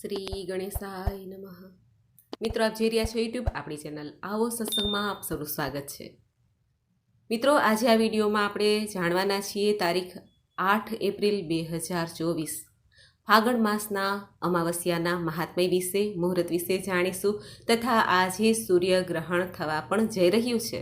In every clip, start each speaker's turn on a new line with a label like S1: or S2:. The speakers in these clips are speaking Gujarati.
S1: શ્રી ગણેશાય નમઃ. મિત્રો, આપ જોઈ રહ્યા છો યુટ્યુબ આપણી ચેનલ આવો સત્સંગમાં આપ સૌનું સ્વાગત છે. મિત્રો, આજે આ વિડીયોમાં આપણે જાણવાના છીએ તારીખ આઠ એપ્રિલ બે હજાર ચોવીસ. ફાગણ માસના અમાવસ્યાના મહાત્મય વિશે, મુહૂર્ત વિશે જાણીશું તથા આજે સૂર્યગ્રહણ થવા પણ જઈ રહ્યું છે.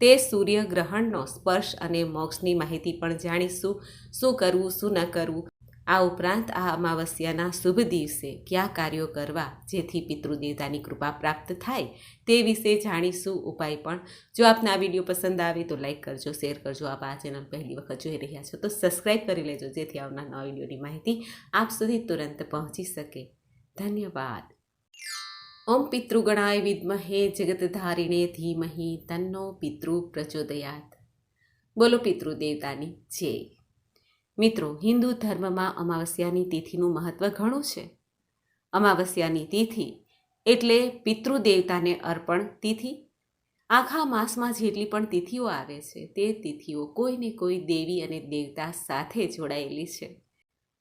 S1: તે સૂર્યગ્રહણનો સ્પર્શ અને મોક્ષની માહિતી પણ જાણીશું. શું કરવું, શું ન કરવું આ ઉપરાંત આ અમાવસ્યાના શુભ દિવસે કયા કાર્યો કરવા જેથી પિતૃદેવતાની કૃપા પ્રાપ્ત થાય તે વિશે જાણીશું ઉપાય પણ. જો આપને આ વીડિયો પસંદ આવે તો લાઈક કરજો, શેર કરજો. આપ આ ચેનલ પહેલી વખત જોઈ રહ્યા છો તો સબસ્ક્રાઈબ કરી લેજો જેથી આવનાર નવા વિડીયોની માહિતી આપ સુધી તુરંત પહોંચી શકે. ધન્યવાદ. ઓમ પિતૃગણાય વિદ્મહે જગતધારીણે ધીમહી તન્નો પિતૃ પ્રચોદયાત. બોલો પિતૃદેવતાની જય. મિત્રો, હિન્દુ ધર્મમાં અમાવસ્યાની તિથિનું મહત્વ ઘણું છે. અમાવસ્યાની તિથિ એટલે પિતૃદેવતાને અર્પણ તિથિ. આખા માસમાં જેટલી પણ તિથિઓ આવે છે, તે તિથિઓ કોઈને કોઈ દેવી અને દેવતા સાથે જોડાયેલી છે.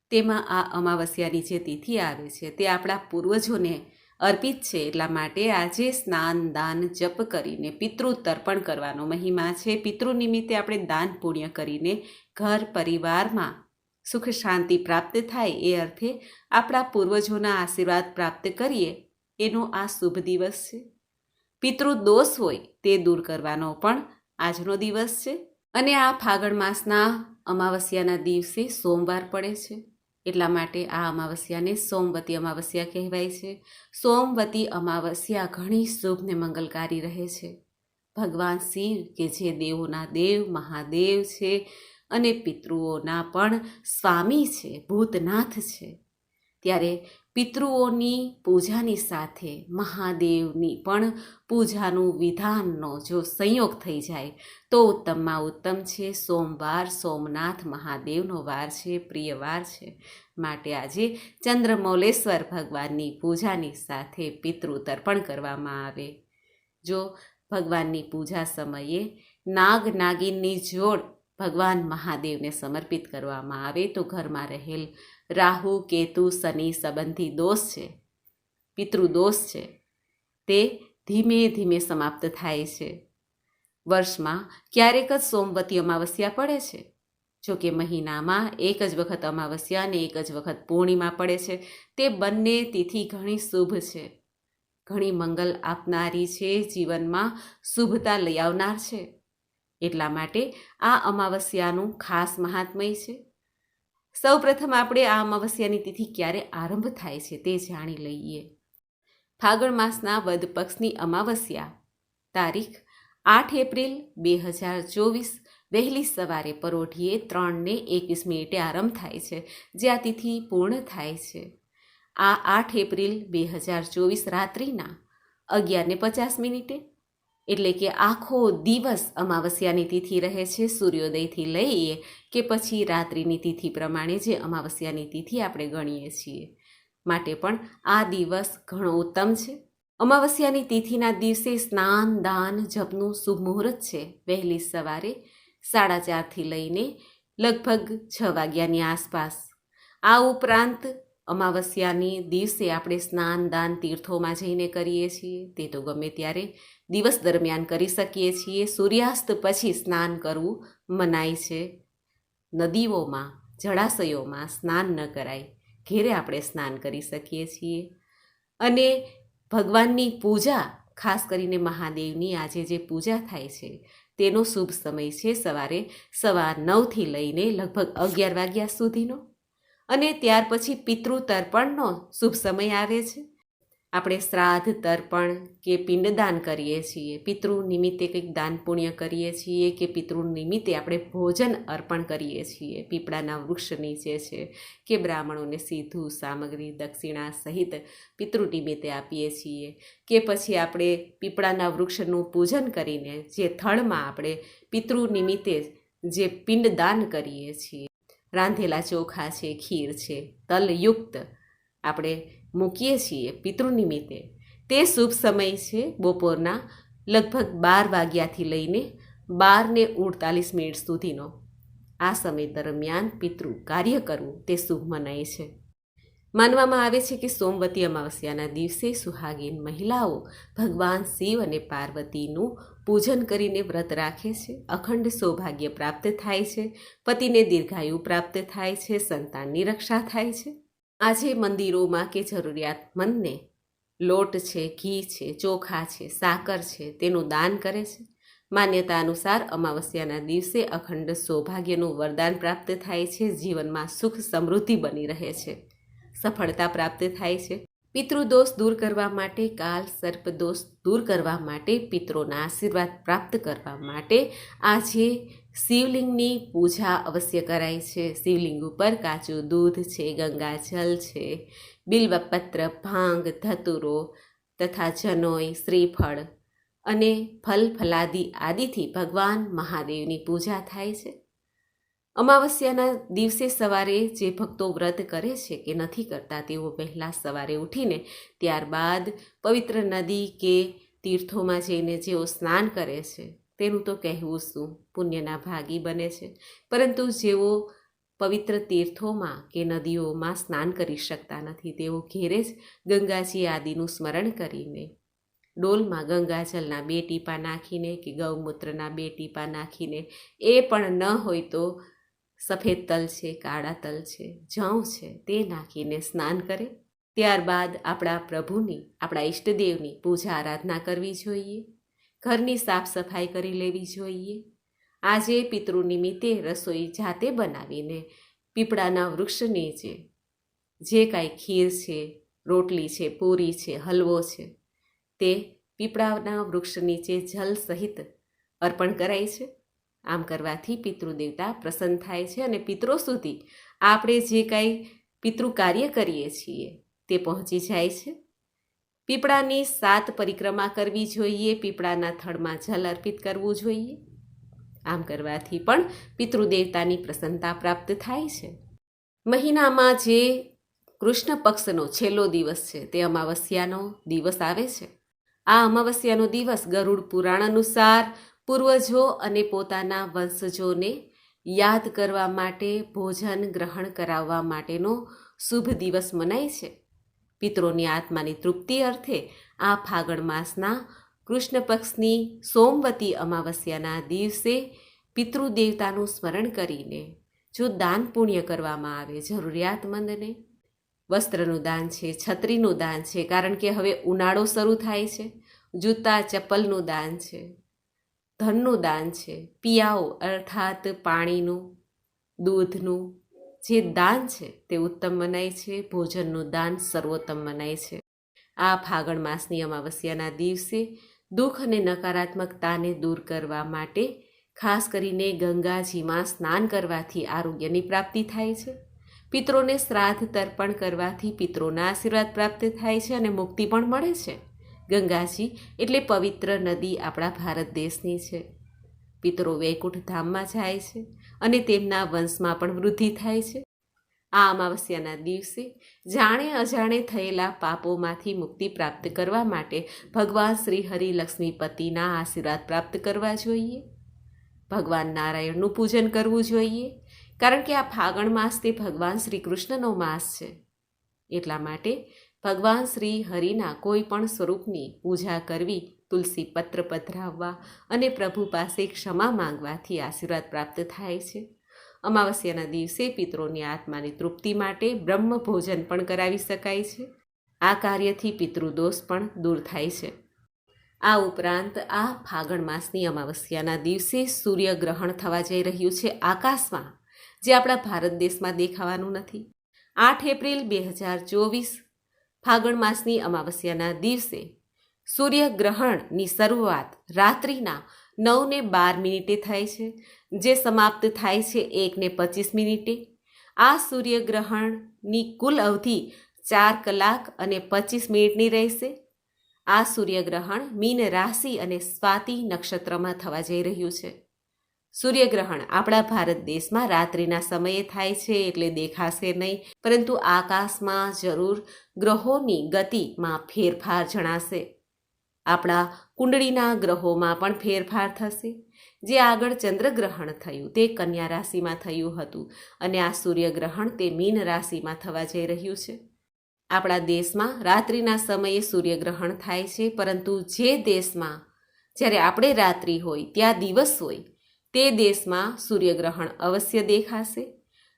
S1: તેમાં આ અમાવસ્યાની જે તિથિ આવે છે, તે આપણા પૂર્વજોને અર્પિત છે એટલા માટે આજે સ્નાન, દાન, જપ કરીને પિતૃ તર્પણ કરવાનો મહિમા છે. પિતૃ નિમિત્તે આપણે દાન પુણ્ય કરીને ઘર, પરિવારમાં સુખ, શાંતિ પ્રાપ્ત થાય એ અર્થે આપણા પૂર્વજોના આશીર્વાદ પ્રાપ્ત કરીએ એનો આ શુભ દિવસ છે. પિતૃ દોષ હોય તે દૂર કરવાનો પણ આજનો દિવસ છે. અને આ ફાગણ માસના અમાવસ્યાના દિવસે સોમવાર પડે છે. એટલા માટે આ અમાવસ્યાને સોમવતી અમાવસ્યા કહેવાય છે. સોમવતી અમાવસ્યા ઘણી શુભ ને મંગલકારી રહે છે. ભગવાન શિવ કે જે દેવોના દેવ, મહાદેવ છે અને પિતૃઓના પણ સ્વામી છે, ભૂતનાથ છે. ત્યારે પિતૃઓની પૂજાની સાથે મહાદેવની પણ પૂજાનું વિધાનનો જો સંયોગ થઈ જાય, તો ઉત્તમમાં ઉત્તમ છે. સોમવાર સોમનાથ મહાદેવનો વાર છે, પ્રિય વાર છે. માટે આજે ચંદ્રમૌલેશ્વર ભગવાનની પૂજાની સાથે પિતૃ તર્પણ કરવામાં આવે. જો ભગવાનની પૂજા સમયે નાગ નાગિનની જોડ ભગવાન મહાદેવને સમર્પિત કરવામાં આવે, તો ઘરમાં રહેલ રાહુ, કેતુ, શનિ સંબંધી દોષ છે પિતૃદોષ છે, તે ધીમે ધીમે સમાપ્ત થાય છે. વર્ષમાં ક્યારેક જ સોમવતી અમાવસ્યા પડે છે. જો કે મહિનામાં એક જ વખત અમાવસ્યા અને એક જ વખત પૂર્ણિમા પડે છે. તે બંને તિથિ ઘણી શુભ છે. ઘણી મંગલ આપનારી છે, જીવનમાં શુભતા લઈ આવનાર છે. એટલા માટે આ અમાવસ્યાનું ખાસ મહાત્મય છે. સૌ પ્રથમ આપણે આ અમાવસ્યાની તિથિ ક્યારે આરંભ થાય છે તે જાણી લઈએ. ફાગણ માસના વદ પક્ષની અમાવસ્યા, તારીખ આઠ એપ્રિલ બે હજાર ચોવીસ, વહેલી સવારે પરોઢીએ ત્રણને એકવીસ મિનિટે આરંભ થાય છે જે આ તિથિ પૂર્ણ થાય છે. આ આઠ એપ્રિલ બે હજાર ચોવીસ રાત્રિના અગિયારને પચાસ મિનિટે એટલે કે આખો દિવસ અમાવસ્યાની તિથિ રહે છે, સૂર્યોદયથી લઈએ કે પછી રાત્રિની તિથિ પ્રમાણે જે અમાવસ્યાની તિથિ આપણે ગણીએ છીએ. માટે પણ આ દિવસ ઘણો ઉત્તમ છે. અમાવસ્યાની તિથિના દિવસે સ્નાન, દાન, જપનું શુભ મુહૂર્ત છે. વહેલી સવારે સાડા ચારથી લઈને લગભગ છ વાગ્યાની આસપાસ. આ ઉપરાંત અમાવસ્યાની દિવસે આપણે સ્નાન, દાન, તીર્થોમાં જઈને કરીએ છીએ. તે તો ગમે ત્યારે દિવસ દરમિયાન કરી શકીએ છીએ. સૂર્યાસ્ત પછી સ્નાન કરવું મનાય છે. નદીઓમાં, જળાશયોમાં સ્નાન ન કરાય. ઘેરે આપણે સ્નાન કરી શકીએ છીએ. અને ભગવાનની પૂજા, ખાસ કરીને મહાદેવની આજે જે પૂજા થાય છે, તેનો શુભ સમય છે સવારે સવાર નવથી લઈને લગભગ અગિયાર વાગ્યા સુધીનો. અને ત્યાર પછી પિતૃ તર્પણનો શુભ સમય આવે છે. આપણે શ્રાદ્ધ, તર્પણ કે પિંડદાન કરીએ છીએ, પિતૃ નિમિત્તે કંઈક દાન પુણ્ય કરીએ છીએ કે પિતૃ નિમિત્તે આપણે ભોજન અર્પણ કરીએ છીએ. પીપળાના વૃક્ષ નીચે છે કે બ્રાહ્મણોને સીધું સામગ્રી દક્ષિણા સહિત પિતૃ નિમિત્તે આપીએ છીએ કે પછી આપણે પીપળાના વૃક્ષનું પૂજન કરીને જે થળમાં આપણે પિતૃ નિમિત્તે જે પિંડદાન કરીએ છીએ. રાંધેલા ચોખા છે, ખીર છે, તલયુક્ત આપણે મૂકીએ છીએ પિતૃ નિમિત્તે. તે શુભ સમય છે બપોરના લગભગ બાર વાગ્યાથી લઈને બારને ઉડતાલીસ મિનિટ સુધીનો. આ સમય દરમિયાન પિતૃ કાર્ય કરવું તે શુભ મનાય છે. માનવામાં આવે છે કે સોમવતી અમાવસ્યાના દિવસે સુહાગીન મહિલાઓ ભગવાન શિવ અને પાર્વતીનું પૂજન કરીને વ્રત રાખે છે. અખંડ સૌભાગ્ય પ્રાપ્ત થાય છે. પતિને દીર્ઘાયુ પ્રાપ્ત થાય છે. સંતાનની રક્ષા થાય છે. આજે મંદિરોમાં કે જરૂરિયાતમંદને લોટ છે, ઘી છે, ચોખા છે, સાકર છે, તેનું દાન કરે છે. માન્યતા અનુસાર અમાવસ્યાના દિવસે અખંડ સૌભાગ્યનું વરદાન પ્રાપ્ત થાય છે. જીવનમાં સુખ સમૃદ્ધિ બની રહે છે. સફળતા પ્રાપ્ત થાય છે. પિતૃદોષ દૂર કરવા માટે, કાલ સર્પદોષ દૂર કરવા માટે પિત્રોના આશીર્વાદ પ્રાપ્ત કરવા માટે આજે શિવલિંગની પૂજા અવશ્ય કરાય છે. શિવલિંગ ઉપર કાચું દૂધ છે ગંગાજલ છે, બિલ્વપત્ર, ભાંગ, ધતુરો તથા જનોય શ્રીફળ અને ફલ, ફલાદી આદિથી ભગવાન મહાદેવની પૂજા થાય છે. અમાવસ્યાના દિવસે સવારે જે ભક્તો વ્રત કરે છે કે નથી કરતા તેઓ વહેલા સવારે ઉઠીને ત્યારબાદ પવિત્ર નદી કે તીર્થોમાં જઈને જેઓ સ્નાન કરે છે તેનું તો કહેવું શું? પુણ્યના ભાગી બને છે. પરંતુ જેઓ પવિત્ર તીર્થોમાં કે નદીઓમાં સ્નાન કરી શકતા નથી, તેઓ ઘેરે જ ગંગાજી આદિનું સ્મરણ કરીને, ડોલમાં ગંગાજલના બે ટીપા નાખીને કે ગૌમૂત્રના બે ટીપા નાખીને, એ પણ ન હોય તો સફેદ તલ છે, કાળા તલ છે જવ છે, તે નાખીને સ્નાન કરે. ત્યારબાદ આપણા પ્રભુની, આપણા ઈષ્ટદેવની પૂજા આરાધના કરવી જોઈએ. ઘરની સાફ સફાઈ કરી લેવી જોઈએ. આજે પિતૃ નિમિત્તે રસોઈ જાતે બનાવીને પીપળાના વૃક્ષ નીચે. જે કાંઈ ખીર છે, રોટલી છે, પૂરી છે, હલવો છે, તે પીપળાના વૃક્ષ નીચે જલ સહિત અર્પણ કરાય છે. આમ કરવાથી પિતૃદેવતા પ્રસન્ન થાય છે અને પિતૃ સુધી આપણે જે કાંઈ પિતૃ કાર્ય કરીએ છીએ તે પહોંચી જાય છે. પીપળાની સાત પરિક્રમા કરવી જોઈએ, પીપળાના થડમાં જલ અર્પિત કરવું જોઈએ. આમ કરવાથી પણ પિતૃદેવતાની પ્રસન્નતા પ્રાપ્ત થાય છે. મહિનામાં જે કૃષ્ણ પક્ષનો છેલ્લો દિવસ છે, તે અમાવસ્યાનો દિવસ આવે છે. આ અમાવસ્યાનો દિવસ ગરુડ પુરાણ અનુસાર પૂર્વજો અને પોતાના વંશજોને યાદ કરવા માટે, ભોજન ગ્રહણ કરાવવા માટેનો શુભ દિવસ મનાય છે. પિતરોની આત્માની તૃપ્તિ અર્થે આ ફાગણ માસના કૃષ્ણ પક્ષની સોમવતી અમાવસ્યાના દિવસે પિતૃદેવતાનું સ્મરણ કરીને જો દાન પુણ્ય કરવામાં આવે જરૂરિયાતમંદને. વસ્ત્રનું દાન છે, છત્રીનું દાન છે, કારણ કે હવે ઉનાળો શરૂ થાય છે. જૂતા, ચપ્પલનું દાન છે, ધનનું દાન છે, પિયાઓ અર્થાત પાણીનું, દૂધનું જે દાન છે તે ઉત્તમ મનાય છે, ભોજનનું દાન સર્વોત્તમ મનાય છે. આ ફાગણ માસની અમાવસ્યાના દિવસે દુઃખ અને નકારાત્મકતાને દૂર કરવા માટે ખાસ કરીને ગંગાજીમાં સ્નાન કરવાથી આરોગ્યની પ્રાપ્તિ થાય છે. પિત્રોને શ્રાદ્ધ તર્પણ કરવાથી પિત્રોના આશીર્વાદ પ્રાપ્ત થાય છે અને મુક્તિ પણ મળે છે. ગંગાજી એટલે પવિત્ર નદી આપણા ભારત દેશની છે. પિતરો વૈકુંઠ ધામમાં જાય છે અને તેમના વંશમાં પણ વૃદ્ધિ થાય છે. આ અમાવસ્યાના દિવસે જાણે અજાણે થયેલા પાપોમાંથી મુક્તિ પ્રાપ્ત કરવા માટે ભગવાન શ્રી હરિ લક્ષ્મીપતિના આશીર્વાદ પ્રાપ્ત કરવા જોઈએ. ભગવાન નારાયણનું પૂજન કરવું જોઈએ, કારણ કે આ ફાગણ માસ તે ભગવાન શ્રી કૃષ્ણનો માસ છે. એટલા માટે ભગવાન શ્રી હરિના કોઈ પણ સ્વરૂપની પૂજા કરવી તુલસી પત્ર પધરાવવા અને પ્રભુ પાસે ક્ષમા માંગવાથી આશીર્વાદ પ્રાપ્ત થાય છે. અમાવસ્યાના દિવસે પિતૃની આત્માની તૃપ્તિ માટે બ્રહ્મ ભોજન પણ કરાવી શકાય છે. આ કાર્યથી પિતૃદોષ પણ દૂર થાય છે. આ ઉપરાંત આ ફાગણ માસની અમાવસ્યાના દિવસે સૂર્યગ્રહણ થવા જઈ રહ્યું છે આકાશમાં, જે આપણા ભારત દેશમાં દેખાવાનું નથી. આઠ એપ્રિલ બે હજાર ચોવીસ ફાગણ માસની અમાવસ્યાના દિવસે સૂર્યગ્રહણની શરૂઆત રાત્રિના નવને બાર મિનિટે થાય છે, જે સમાપ્ત થાય છે એકને પચીસ મિનિટે. આ સૂર્યગ્રહણની કુલ અવધિ ચાર કલાક અને પચીસ મિનિટની રહેશે. આ સૂર્યગ્રહણ મીન રાશિ અને સ્વાતિ નક્ષત્રમાં થવા જઈ રહ્યું છે. સૂર્યગ્રહણ આપણા ભારત દેશમાં રાત્રિના સમયે થાય છે એટલે દેખાશે નહીં, પરંતુ આકાશમાં જરૂર ગ્રહોની ગતિમાં ફેરફાર જણાશે. આપણા કુંડળીના ગ્રહોમાં પણ ફેરફાર થશે. જે આગળ ચંદ્રગ્રહણ થયું, તે કન્યા રાશિમાં થયું હતું અને આ સૂર્યગ્રહણ તે મીન રાશિમાં થવા જઈ રહ્યું છે. આપણા દેશમાં રાત્રિના સમયે સૂર્યગ્રહણ થાય છે, પરંતુ જે દેશમાં જ્યારે આપણે રાત્રિ હોય, ત્યાં દિવસ હોય, તે દેશમાં સૂર્યગ્રહણ અવશ્ય દેખાશે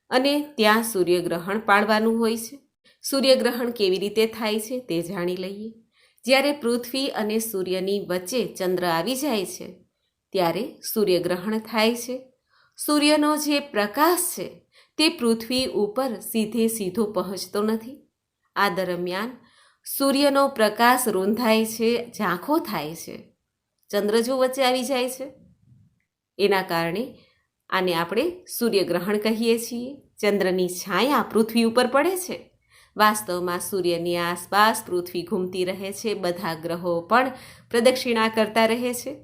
S1: અને ત્યાં સૂર્યગ્રહણ પાડવાનું હોય છે. સૂર્યગ્રહણ કેવી રીતે થાય છે તે જાણી લઈએ. જ્યારે પૃથ્વી અને સૂર્યની વચ્ચે ચંદ્ર આવી જાય છે, ત્યારે સૂર્યગ્રહણ થાય છે. સૂર્યનો જે પ્રકાશ છે, તે પૃથ્વી ઉપર સીધે સીધો પહોંચતો નથી. આ દરમિયાન સૂર્યનો પ્રકાશ રૂંધાય છે, ઝાંખો થાય છે. ચંદ્ર જો વચ્ચે આવી જાય છે, એના કારણે આને આપણે સૂર્યગ્રહણ કહીએ છીએ. ચંદ્રની છાયા પૃથ્વી ઉપર પડે છે. વાસ્તવમાં સૂર્યની આસપાસ પૃથ્વી ઘૂમતી રહે છે, બધા ગ્રહો પણ પ્રદક્ષિણા કરતા રહે છે.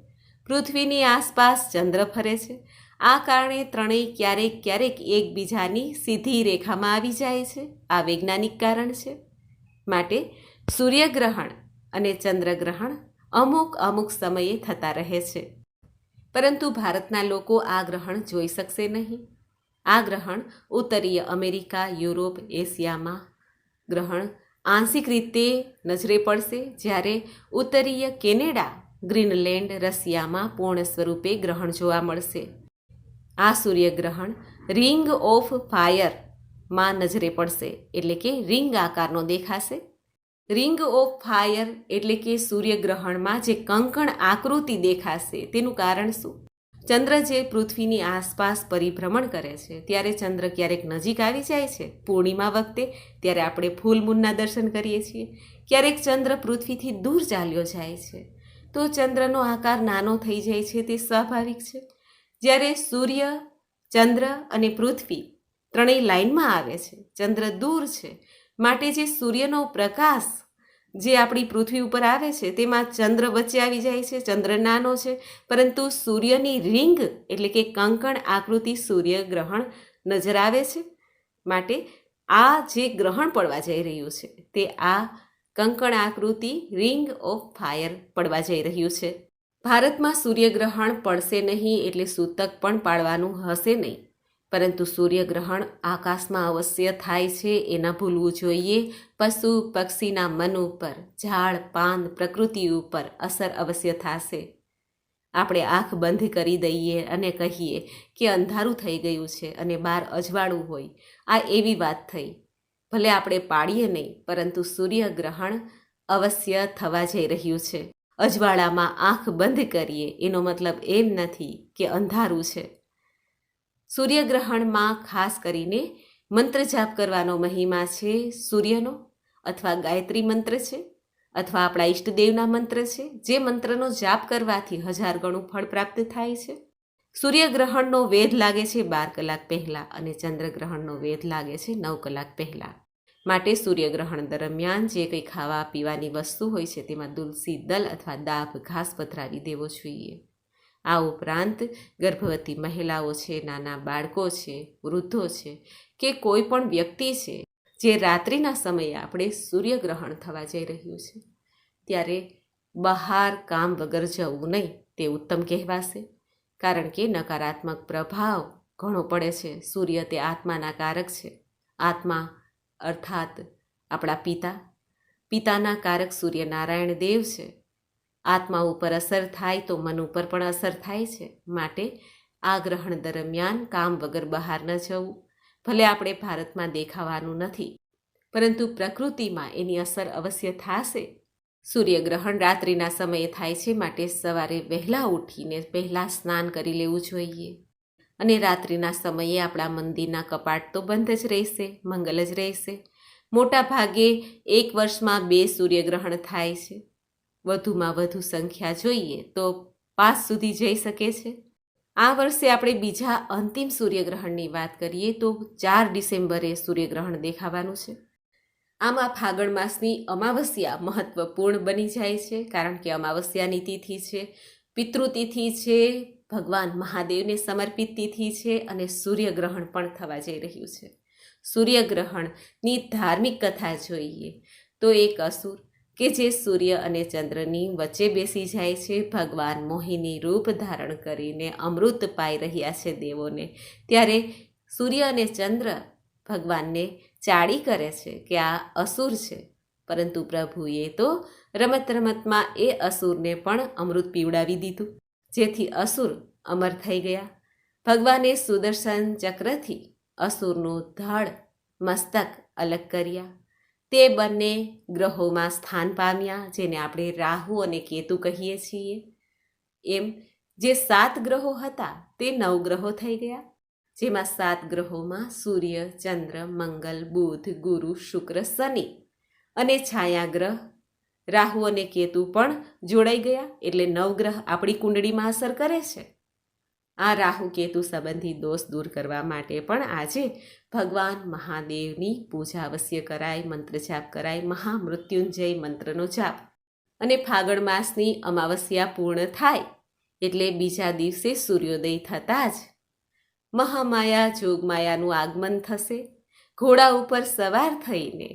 S1: પૃથ્વીની આસપાસ ચંદ્ર ફરે છે. આ કારણે ત્રણેય ક્યારેક ક્યારેક એકબીજાની સીધી રેખામાં આવી જાય છે. આ વૈજ્ઞાનિક કારણ છે. માટે સૂર્યગ્રહણ અને ચંદ્રગ્રહણ અમુક અમુક સમયે થતા રહે છે. પરંતુ ભારતના લોકો આ ગ્રહણ જોઈ શકશે નહીં. આ ગ્રહણ ઉત્તરીય અમેરિકા, યુરોપ, એશિયામાં ગ્રહણ આંશિક રીતે નજરે પડશે જ્યારે ઉત્તરીય કેનેડા, ગ્રીનલેન્ડ, રશિયામાં પૂર્ણ સ્વરૂપે ગ્રહણ જોવા મળશે. આ સૂર્યગ્રહણ રિંગ ઓફ ફાયરમાં નજરે પડશે એટલે કે રિંગ આકારનો દેખાશે. રિંગ ઓફ ફાયર એટલે કે સૂર્યગ્રહણમાં જે કંકણ આકૃતિ દેખાશે તેનું કારણ શું? ચંદ્ર જે પૃથ્વીની આસપાસ પરિભ્રમણ કરે છે, ત્યારે ચંદ્ર ક્યારેક નજીક આવી જાય છે, પૂર્ણિમા વખતે, ત્યારે આપણે ફૂલ મૂનના દર્શન કરીએ છીએ. ક્યારેક ચંદ્ર પૃથ્વીથી દૂર ચાલ્યો જાય છે, તો ચંદ્રનો આકાર નાનો થઈ જાય છે, તે સ્વાભાવિક છે. જ્યારે સૂર્ય, ચંદ્ર અને પૃથ્વી ત્રણેય લાઇનમાં આવે છે, ચંદ્ર દૂર છે, માટે જે સૂર્યનો પ્રકાશ જે આપણી પૃથ્વી ઉપર આવે છે, તેમાં ચંદ્ર વચ્ચે આવી જાય છે, ચંદ્ર નાનો છે, પરંતુ સૂર્યની રિંગ એટલે કે કંકણ આકૃતિ સૂર્યગ્રહણ નજર આવે છે. માટે આ જે ગ્રહણ પડવા જઈ રહ્યું છે, તે આ કંકણ આકૃતિ રિંગ ઓફ ફાયર પડવા જઈ રહ્યું છે. ભારતમાં સૂર્યગ્રહણ પડશે નહીં એટલે સૂતક પણ પાડવાનું હશે નહીં. પરંતુ સૂર્યગ્રહણ આકાશમાં અવશ્ય થાય છે એ ન ભૂલવું જોઈએ. પશુ, પક્ષીના મન ઉપર, ઝાડ પાન પ્રકૃતિ ઉપર અસર અવશ્ય થશે. આપણે આંખ બંધ કરી દઈએ અને કહીએ કે અંધારું થઈ ગયું છે અને બહાર અજવાળું હોય. આ એવી વાત થઈ. ભલે આપણે પાડીએ નહીં, પરંતુ સૂર્યગ્રહણ અવશ્ય થવા જઈ રહ્યું છે. અજવાળામાં આંખ બંધ કરીએ એનો મતલબ એમ નથી કે અંધારું છે. સૂર્યગ્રહણમાં ખાસ કરીને મંત્ર જાપ કરવાનો મહિમા છે સૂર્યનો અથવા ગાયત્રી મંત્ર છે અથવા આપણા ઈષ્ટદેવના મંત્ર છે, જે મંત્રનો જાપ કરવાથી હજાર ગણું ફળ પ્રાપ્ત થાય છે. સૂર્યગ્રહણનો વેધ લાગે છે બાર કલાક પહેલાં અને ચંદ્રગ્રહણનો વેધ લાગે છે નવ કલાક પહેલાં. માટે સૂર્યગ્રહણ દરમિયાન જે કંઈ ખાવા પીવાની વસ્તુ હોય છે તેમાં તુલસી, દલ અથવા દાભ ઘાસ પથરાવી દેવો જોઈએ. આ ઉપરાંત ગર્ભવતી મહિલાઓ છે, નાના બાળકો છે, વૃદ્ધો છે કે કોઈ પણ વ્યક્તિ છે જે રાત્રિના સમયે આપણે સૂર્યગ્રહણ થવા જઈ રહ્યું છે. ત્યારે બહાર કામ વગર જવું નહીં તે ઉત્તમ કહેવાશે. કારણ કે નકારાત્મક પ્રભાવ ઘણો પડે છે. સૂર્ય તે આત્માના કારક છે. આત્મા અર્થાત આપણા પિતા. પિતાના કારક સૂર્યનારાયણ દેવ છે. આત્મા ઉપર અસર થાય તો મન ઉપર પણ અસર થાય છે. માટે આ ગ્રહણ દરમિયાન કામ વગર બહાર ન જવું. ભલે આપણે ભારતમાં દેખાવાનું નથી, પરંતુ પ્રકૃતિમાં એની અસર અવશ્ય થશે. સૂર્યગ્રહણ રાત્રિના સમયે થાય છે માટે સવારે વહેલા ઉઠીને પહેલાં સ્નાન કરી લેવું જોઈએ. અને રાત્રિના સમયે આપણા મંદિરના કપાટ તો બંધ જ રહેશે, મંગલ જ રહેશે. મોટા ભાગે એક વર્ષમાં બે સૂર્યગ્રહણ થાય છે. વધુમાં વધુ સંખ્યા જોઈએ તો પાસ સુધી જઈ શકે છે. આ વર્ષે આપણે બીજા અંતિમ સૂર્યગ્રહણની વાત કરીએ તો ચાર ડિસેમ્બરે સૂર્યગ્રહણ દેખાવાનું છે. આમાં ફાગણ માસની અમાવસ્યા મહત્વપૂર્ણ બની જાય છે કારણ કે અમાવસ્યાની તિથિ છે, પિતૃતિથિ છે, ભગવાન મહાદેવને સમર્પિત તિથિ છે અને સૂર્યગ્રહણ પણ થવા જઈ રહ્યું છે. સૂર્યગ્રહણની ધાર્મિક કથા જોઈએ તો એક અસુર કે જે સૂર્ય અને ચંદ્રની વચ્ચે બેસી જાય છે, ભગવાન મોહિની રૂપ ધારણ કરીને અમૃત પાઈ રહ્યા છે દેવોને. ત્યારે સૂર્ય અને ચંદ્ર ભગવાનને ચાડી કરે છે કે આ અસુર છે. પરંતુ પ્રભુએ તો રમત રમતમાં એ અસુરને પણ અમૃત પીવડાવી દીધું. જેથી અસુર અમર થઈ ગયા. ભગવાને સુદર્શન ચક્રથી અસુરનું ધડ, મસ્તક અલગ કર્યા. તે બંને ગ્રહોમાં સ્થાન પામ્યા, જેને આપણે રાહુ અને કેતુ કહીએ છીએ. એમ જે સાત ગ્રહો હતા, તે નવ ગ્રહો થઈ ગયા, જેમાં સાત ગ્રહોમાં સૂર્ય, ચંદ્ર, મંગલ, બુધ, ગુરુ, શુક્ર, શનિ અને છાયા ગ્રહ, રાહુ અને કેતુ પણ જોડાઈ ગયા. એટલે નવગ્રહ આપણી કુંડળીમાં અસર કરે છે. આ રાહુ કેતુ સંબંધી દોષ દૂર કરવા માટે પણ આજે ભગવાન મહાદેવની પૂજા અવશ્ય કરાય મંત્ર જાપ કરાય, મહામૃત્યુંજય મંત્રનો જાપ. અને ફાગણ માસની અમાવસ્યા પૂર્ણ થાય એટલે બીજા દિવસે સૂર્યોદય થતાં જ મહામાયા જોગમાયાનું આગમન થશે. ઘોડા ઉપર સવાર થઈને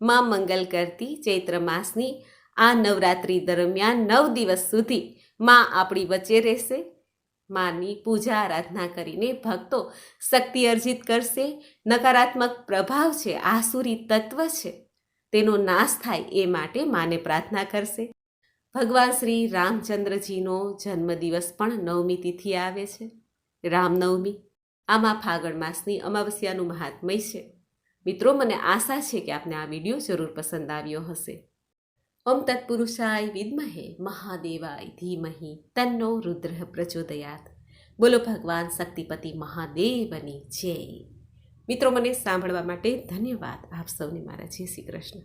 S1: માં મંગલ કરતી ચૈત્ર માસની આ નવરાત્રિ દરમિયાન નવ દિવસ સુધી માં આપણી વચ્ચે રહેશે. માની પૂજા આરાધના કરીને ભક્તો શક્તિ અર્જિત કરશે. નકારાત્મક પ્રભાવ છે, આસુરી તત્વ છે, તેનો નાશ થાય એ માટે માને પ્રાર્થના કરશે. ભગવાન શ્રી રામચંદ્રજીનો જન્મદિવસ પણ નવમી તિથિ આવે છે. રામનવમી, આમાં ફાગણ માસની અમાવસ્યાનું મહાત્મય છે. મિત્રો, મને આશા છે કે આપને આ વીડિયો જરૂર પસંદ આવ્યો હશે. ઓમ તત્પુરુષાય વિદ્મહે, મહાદેવાય ધીમહી, તન્નો રુદ્ર પ્રચોદયાત. બોલો ભગવાન શક્તિપતિ મહાદેવની જય. મિત્રો, મને સાંભળવા માટે ધન્યવાદ. આપ સૌને મારા જય શ્રી કૃષ્ણ.